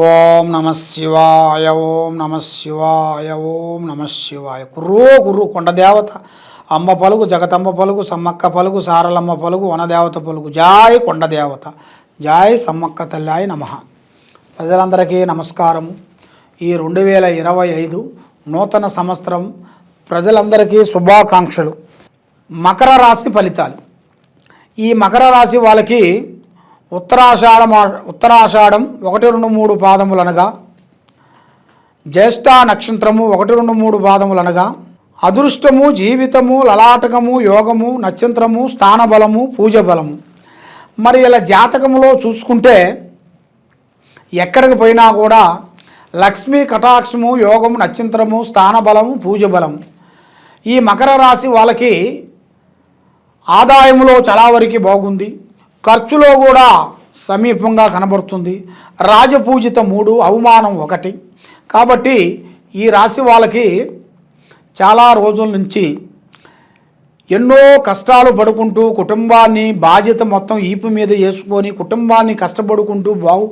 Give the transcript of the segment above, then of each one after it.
ఓం నమ శివాయ ఓం నమ శివాయ ఓం నమ శివాయ. కుర్రో కుర్రు కొండ దేవత అమ్మ పలుకు జగతమ్మ పలుకు సమ్మక్క పలుకు సారలమ్మ పలుకు వనదేవత పలుకు. జాయ్ కొండ దేవత జాయ్ సమ్మక్క తల్లాయి నమ. ప్రజలందరికీ నమస్కారము. ఈ రెండు వేల ఇరవై ఐదు నూతన సంవత్సరం ప్రజలందరికీ శుభాకాంక్షలు. మకర రాశి ఫలితాలు. ఈ మకర రాశి వాళ్ళకి ఉత్తరాషాఢ ఉత్తరాషాఢం ఒకటి రెండు మూడు పాదములు అనగా జ్యేష్ఠ నక్షత్రము ఒకటి రెండు మూడు పాదములు అనగా అదృష్టము జీవితము లలాటకము యోగము నక్షత్రము స్థానబలము పూజ బలము మరి ఇలా జాతకములో చూసుకుంటే ఎక్కడికి పోయినా కూడా లక్ష్మీ కటాక్షము యోగము నక్షత్రము స్థానబలము పూజ బలము ఈ మకర రాశి వాళ్ళకి ఆదాయంలో చాలా వరకు బాగుంది. ఖర్చులో కూడా సమీపంగా కనబడుతుంది. రాజపూజిత మూడు అవమానం ఒకటి. కాబట్టి ఈ రాశి వాళ్ళకి చాలా రోజుల నుంచి ఎన్నో కష్టాలు పడుకుంటూ కుటుంబాన్ని బాధ్యత మొత్తం ఈపు మీద వేసుకొని కుటుంబాన్ని కష్టపడుకుంటూ బాగు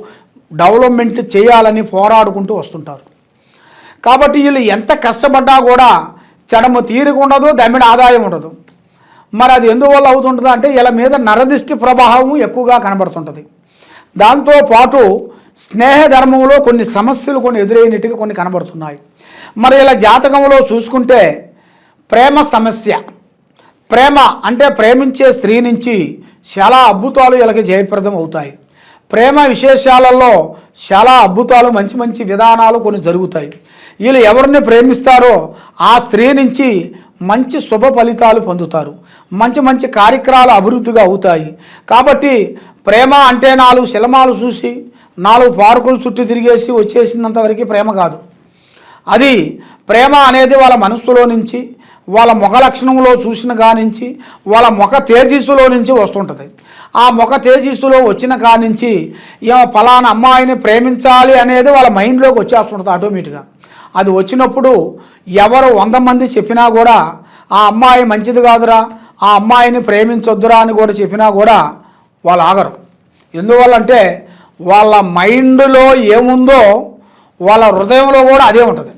డెవలప్మెంట్ చేయాలని పోరాడుకుంటూ వస్తుంటారు. కాబట్టి వీళ్ళు ఎంత కష్టపడ్డా కూడా చెడమ తీరిక ఉండదు దమ్మిడ ఆదాయం ఉండదు. మరి అది ఎందువల్ల అవుతుంటుంది అంటే వీళ్ళ మీద నరదిష్టి ప్రభావం ఎక్కువగా కనబడుతుంటుంది. దాంతో పాటు స్నేహ ధర్మంలో కొన్ని సమస్యలు కొన్ని ఎదురైనట్టుగా కొన్ని కనబడుతున్నాయి. మరి ఇలా జాతకంలో చూసుకుంటే ప్రేమ సమస్య. ప్రేమ అంటే ప్రేమించే స్త్రీ నుంచి చాలా అద్భుతాలు వీళ్ళకి జయప్రదం అవుతాయి. ప్రేమ విశేషాలలో చాలా అద్భుతాలు మంచి మంచి విధానాలు కొన్ని జరుగుతాయి. వీళ్ళు ఎవరిని ప్రేమిస్తారో ఆ స్త్రీ నుంచి మంచి శుభ ఫలితాలు పొందుతారు. మంచి మంచి కార్యక్రమాలు అభివృద్ధిగా అవుతాయి. కాబట్టి ప్రేమ అంటే నాలుగు శిలమాలు చూసి నాలుగు పార్కులు చుట్టూ తిరిగేసి వచ్చేసినంతవరకు ప్రేమ కాదు. అది ప్రేమ అనేది వాళ్ళ మనస్సులో నుంచి వాళ్ళ ముఖ లక్షణంలో చూసిన కానించి వాళ్ళ ముఖ తేజస్సులో నుంచి వస్తుంటుంది. ఆ ముఖ తేజస్సులో వచ్చిన కానించి ఏమో ఫలానా అమ్మాయిని ప్రేమించాలి అనేది వాళ్ళ మైండ్లోకి వచ్చేస్తుంటుంది ఆటోమేటిక్గా. అది వచ్చినప్పుడు ఎవరు వంద మంది చెప్పినా కూడా ఆ అమ్మాయి మంచిది కాదురా ఆ అమ్మాయిని ప్రేమించొద్దురా అని కూడా చెప్పినా కూడా వాళ్ళు ఆగరు. ఎందువల్లంటే వాళ్ళ మైండ్లో ఏముందో వాళ్ళ హృదయంలో కూడా అదే ఉంటుంది.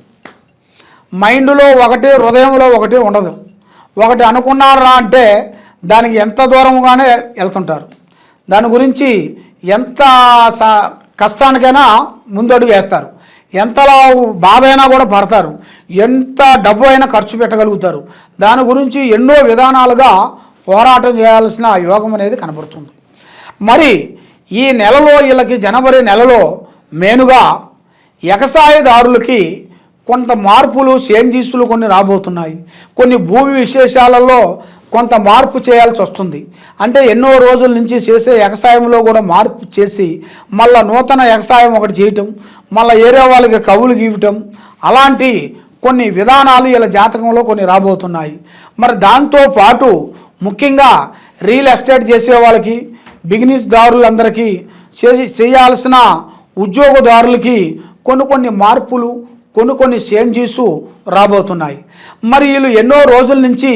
మైండ్లో ఒకటి హృదయంలో ఒకటి ఉండదు. ఒకటి అనుకున్నారా అంటే దానికి ఎంత దూరంగానే వెళ్తుంటారు. దాని గురించి ఎంత స కష్టానికైనా ముందడుగు వేస్తారు. ఎంతలా బాధ అయినా కూడా పడతారు. ఎంత డబ్బు అయినా ఖర్చు పెట్టగలుగుతారు. దాని గురించి ఎన్నో విధానాలుగా పోరాటం చేయాల్సిన యోగం అనేది కనబడుతుంది. మరి ఈ నెలలో వీళ్ళకి జనవరి నెలలో మెయిన్గా ఎగసాయదారులకి కొంత మార్పులు చేంజీసులు కొన్ని రాబోతున్నాయి. కొన్ని భూమి విశేషాలలో కొంత మార్పు చేయాల్సి వస్తుంది. అంటే ఎన్నో రోజుల నుంచి చేసే వ్యవసాయంలో కూడా మార్పు చేసి మళ్ళీ నూతన ఎగసాయం ఒకటి చేయటం మళ్ళీ ఏరే వాళ్ళకి కవులు గీయటం అలాంటి కొన్ని విధానాలు ఇలా జాతకంలో కొన్ని రాబోతున్నాయి. మరి దాంతో పాటు ముఖ్యంగా రియల్ ఎస్టేట్ చేసే వాళ్ళకి బిజినెస్దారులందరికీ చేయాల్సిన ఉద్యోగదారులకి కొన్ని కొన్ని మార్పులు కొన్ని కొన్ని చేంజెస్ రాబోతున్నాయి. మరి వీళ్ళు ఎన్నో రోజుల నుంచి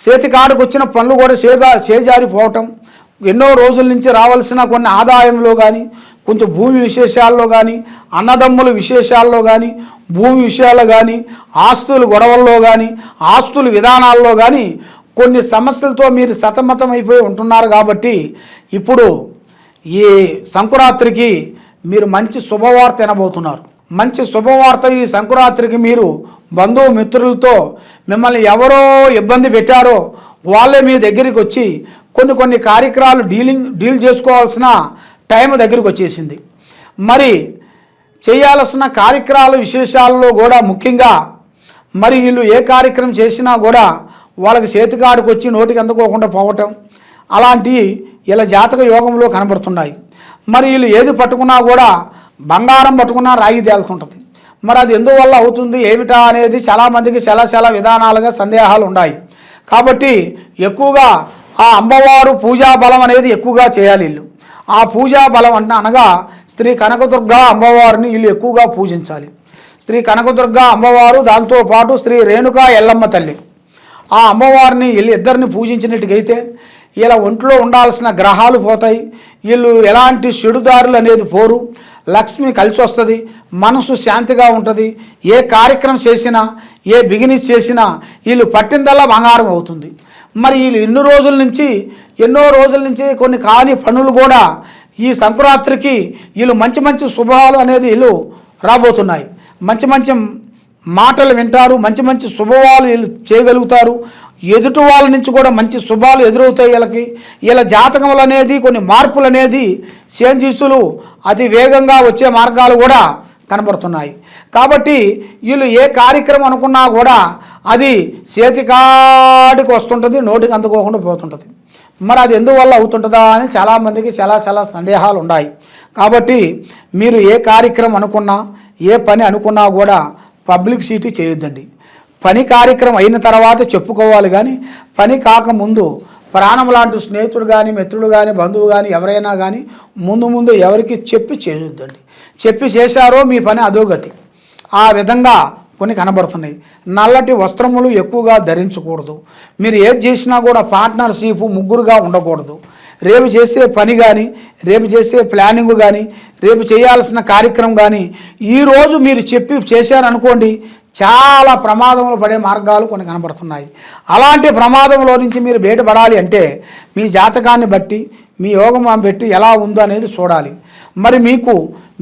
చేతికాడకు వచ్చిన పనులు కూడా చేగా చేజారిపోవటం ఎన్నో రోజుల నుంచి రావాల్సిన కొన్ని ఆదాయంలో కానీ కొంచెం భూమి విశేషాల్లో కానీ అన్నదమ్ముల విశేషాల్లో కానీ భూమి విషయాల్లో కానీ ఆస్తుల గొడవల్లో కానీ ఆస్తుల విధానాల్లో కానీ కొన్ని సమస్యలతో మీరు సతమతం అయిపోయి ఉంటున్నారు కాబట్టి ఇప్పుడు ఈ సంకురాత్రికి మీరు మంచి శుభవార్త వినబోతున్నారు. మంచి శుభవార్త ఈ సంకురాత్రికి మీరు బంధువు మిత్రులతో మిమ్మల్ని ఎవరో ఇబ్బంది పెట్టారో వాళ్ళే మీ దగ్గరికి వచ్చి కొన్ని కొన్ని కార్యక్రమాలు డీలింగ్ డీల్ చేసుకోవాల్సిన టైం దగ్గరికి వచ్చేసింది. మరి చేయాల్సిన కార్యక్రమాల విశేషాలలో కూడా ముఖ్యంగా మరి వీళ్ళు ఏ కార్యక్రమం చేసినా కూడా వాళ్ళకి చేతికాడికి వచ్చి నోటికి అందుకోకుండా పోవటం అలాంటి ఇలా జాతక యోగంలో కనబడుతున్నాయి. మరి వీళ్ళు ఏది పట్టుకున్నా కూడా బంగారం పట్టుకున్న రాయి తేలుతుంటుంది. మరి అది ఎందువల్ల అవుతుంది? ఏమిటా అనేది చాలామందికి చాలా చాలా విధానాలుగా సందేహాలు ఉన్నాయి కాబట్టి ఎక్కువగా ఆ అమ్మవారు పూజా బలం అనేది ఎక్కువగా చేయాలి వీళ్ళు. ఆ పూజా బలం అంటే అనగా శ్రీ కనకదుర్గ అమ్మవారిని వీళ్ళు ఎక్కువగా పూజించాలి. శ్రీ కనకదుర్గ అమ్మవారు దాంతోపాటు శ్రీ రేణుకా ఎల్లమ్మ తల్లి. ఆ అమ్మవారిని వీళ్ళు ఇద్దరిని పూజించినట్టుగైతే ఇలా ఒంట్లో ఉండాల్సిన గ్రహాలు పోతాయి. వీళ్ళు ఎలాంటి చెడుదారులు అనేది పోరు. లక్ష్మి కలిసి వస్తుంది. మనసు శాంతిగా ఉంటుంది. ఏ కార్యక్రమం చేసినా ఏ బిగినెస్ చేసినా వీళ్ళు పట్టిందల్లా బంగారం అవుతుంది. మరి వీళ్ళు ఎన్నో రోజుల నుంచి ఎన్నో రోజుల నుంచి కొన్ని కాని పనులు కూడా ఈ సంక్రాంతికి వీళ్ళు మంచి మంచి శుభాలు అనేది వీళ్ళు రాబోతున్నాయి. మంచి మంచి మాటలు వింటారు. మంచి మంచి శుభవాలు వీళ్ళు చేయగలుగుతారు. ఎదుటి వాళ్ళ నుంచి కూడా మంచి శుభాలు ఎదురవుతాయి వీళ్ళకి. వీళ్ళ జాతకములు అనేది కొన్ని మార్పులు అనేది సేంజీసులు అతి వేగంగా వచ్చే మార్గాలు కూడా కనబడుతున్నాయి. కాబట్టి వీళ్ళు ఏ కార్యక్రమం అనుకున్నా కూడా అది చేతికాడికి వస్తుంటుంది నోటికి అందుకోకుండా పోతుంటుంది. మరి అది ఎందువల్ల అవుతుంటుందా అని చాలామందికి చాలా చాలా సందేహాలు ఉన్నాయి. కాబట్టి మీరు ఏ కార్యక్రమం అనుకున్నా ఏ పని అనుకున్నా కూడా పబ్లిక్ సిటీ చేయొద్దండి. పని కార్యక్రమం అయిన తర్వాత చెప్పుకోవాలి కానీ పని కాకముందు ప్రాణం లాంటి స్నేహితుడు కానీ మిత్రుడు కానీ బంధువు కానీ ఎవరైనా కానీ ముందు ముందు ఎవరికి చెప్పి చేయొద్దండి చెప్పి చేశారో మీ పని అధోగతి. ఆ విధంగా కొన్ని కనబడుతున్నాయి. నల్లటి వస్త్రములు ఎక్కువగా ధరించకూడదు. మీరు ఏది చేసినా కూడా పార్ట్నర్షిప్ ముగ్గురుగా ఉండకూడదు. రేపు చేసే పని కానీ రేపు చేసే ప్లానింగ్ కానీ రేపు చేయాల్సిన కార్యక్రమం కానీ ఈరోజు మీరు చెప్పి చేశారనుకోండి చాలా ప్రమాదంలో పడే మార్గాలు కొన్ని కనబడుతున్నాయి. అలాంటి ప్రమాదంలో నుంచి మీరు బయటపడాలి అంటే మీ జాతకాన్ని బట్టి మీ యోగం బట్టి ఎలా ఉందో అనేది చూడాలి. మరి మీకు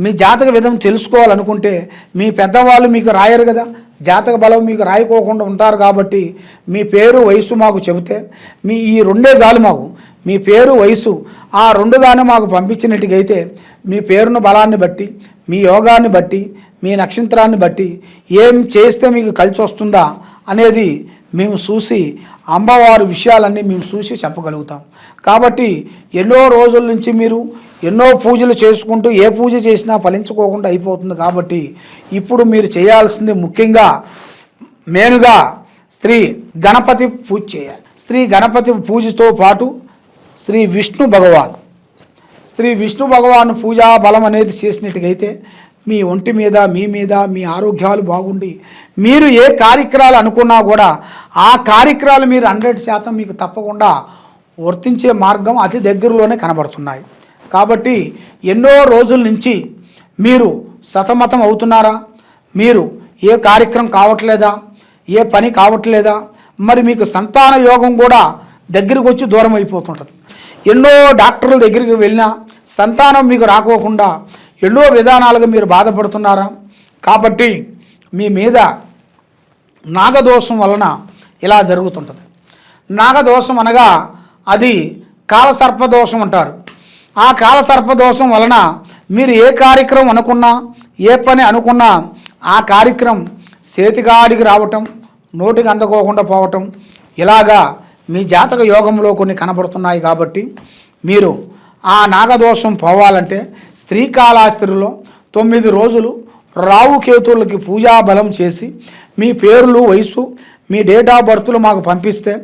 మీ జాతక విధం తెలుసుకోవాలనుకుంటే మీ పెద్దవాళ్ళు మీకు రాయరు కదా. జాతక బలం మీకు రాయకోకుండా ఉంటారు కాబట్టి మీ పేరు వయసు మాకు చెబితే మీ ఈ రెండే జాలు మాకు. మీ పేరు వయసు ఆ రెండుగానే మాకు పంపించినట్టుగైతే మీ పేరును బలాన్ని బట్టి మీ యోగాన్ని బట్టి మీ నక్షత్రాన్ని బట్టి ఏం చేస్తే మీకు కలిసి వస్తుందా అనేది మేము చూసి అమ్మవారి విషయాలన్నీ మేము చూసి చెప్పగలుగుతాం. కాబట్టి ఎన్నో రోజుల నుంచి మీరు ఎన్నో పూజలు చేసుకుంటూ ఏ పూజ చేసినా ఫలించుకోకుండా అయిపోతుంది కాబట్టి ఇప్పుడు మీరు చేయాల్సింది ముఖ్యంగా మెయిన్గా శ్రీ గణపతి పూజ చేయాలి. శ్రీ గణపతి పూజతో పాటు శ్రీ విష్ణు భగవాన్. శ్రీ విష్ణు భగవాన్ పూజా బలం అనేది చేసినట్టుగైతే మీ ఒంటి మీద మీ మీద మీ ఆరోగ్యాలు బాగుండి. మీరు ఏ కార్యక్రమాలు అనుకున్నా కూడా ఆ కార్యక్రమాలు మీరు హండ్రెడ్ శాతం మీకు తప్పకుండా వర్తించే మార్గం అతి దగ్గరలోనే కనబడుతున్నాయి. కాబట్టి ఎన్నో రోజుల నుంచి మీరు సతమతం అవుతున్నారా? మీరు ఏ కార్యక్రమం కావట్లేదా? ఏ పని కావట్లేదా? మరి మీకు సంతాన యోగం కూడా దగ్గరికి వచ్చి దూరం అయిపోతుంటుంది. ఎన్నో డాక్టర్ల దగ్గరికి వెళ్ళినా సంతానం మీకు రాకోకుండా ఎన్నో విధానాలుగా మీరు బాధపడుతున్నారా? కాబట్టి మీ మీద నాగదోషం వలన ఇలా జరుగుతుంటుంది. నాగదోషం అనగా అది కాలసర్పదోషం అంటారు. ఆ కాలసర్పదోషం వలన మీరు ఏ కార్యక్రమం అనుకున్నా ఏ పని అనుకున్నా ఆ కార్యక్రమం చేతికాడికి రావటం నోటికి అందుకోకుండా పోవటం ఇలాగా మీ జాతక యోగంలో కొన్ని కనబడుతున్నాయి కాబట్టి మీరు ఆ నాగదోషం పోవాలంటే స్త్రీకాళాస్త్రిలో తొమ్మిది రోజులు రావుకేతువులకి పూజా బలం చేసి మీ పేర్లు వయసు మీ డేట్ ఆఫ్ బర్త్లు మాకు పంపిస్తే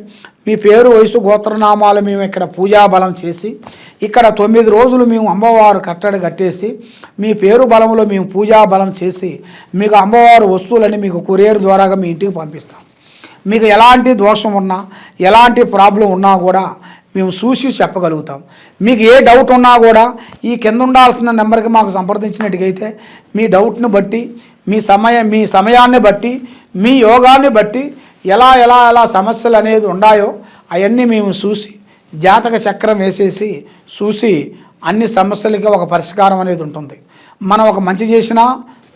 మీ పేరు వయసు గోత్రనామాలు మేము ఇక్కడ పూజా బలం చేసి ఇక్కడ తొమ్మిది రోజులు మేము అమ్మవారు కట్టడి కట్టేసి మీ పేరు బలంలో మేము పూజా బలం చేసి మీకు అమ్మవారు వస్తువులని మీకు కొరియర్ ద్వారాగా మీ ఇంటికి పంపిస్తాం. మీకు ఎలాంటి దోషం ఉన్నా ఎలాంటి ప్రాబ్లం ఉన్నా కూడా మేము చూసి చెప్పగలుగుతాం. మీకు ఏ డౌట్ ఉన్నా కూడా ఈ కింద ఉండాల్సిన నెంబర్కి మాకు సంప్రదించినట్టుగైతే మీ డౌట్ని బట్టి మీ సమయం మీ సమయాన్ని బట్టి మీ యోగాన్ని బట్టి ఎలా ఎలా ఎలా సమస్యలు అనేది ఉన్నాయో అవన్నీ మేము చూసి జాతక చక్రం వేసేసి చూసి అన్ని సమస్యలకి ఒక పరిష్కారం అనేది ఉంటుంది. మనం ఒక మంచి చేసినా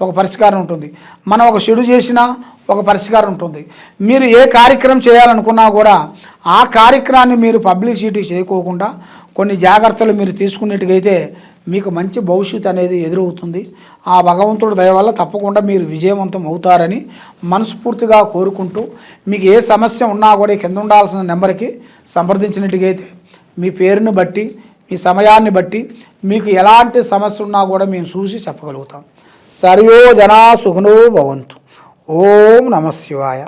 ఒక పరిష్కారం ఉంటుంది. మనం ఒక చెడు చేసినా ఒక పరిష్కారం ఉంటుంది. మీరు ఏ కార్యక్రమం చేయాలనుకున్నా కూడా ఆ కార్యక్రమాన్ని మీరు పబ్లిసిటీ చేయకోకుండా కొన్ని జాగ్రత్తలు మీరు తీసుకున్నట్టుగైతే మీకు మంచి భవిష్యత్తు అనేది ఎదురవుతుంది. ఆ భగవంతుడు దయ వల్ల తప్పకుండా మీరు విజయవంతం అవుతారని మనస్ఫూర్తిగా కోరుకుంటూ మీకు ఏ సమస్య ఉన్నా కూడా కింద ఉండాల్సిన నెంబర్కి సంప్రదించినట్టుగైతే మీ పేరుని బట్టి మీ సమయాన్ని బట్టి మీకు ఎలాంటి సమస్య ఉన్నా కూడా మేము చూసి చెప్పగలుగుతాం. సర్వో జనా సుఖనో భవంతు. ఓం నమ శివాయ.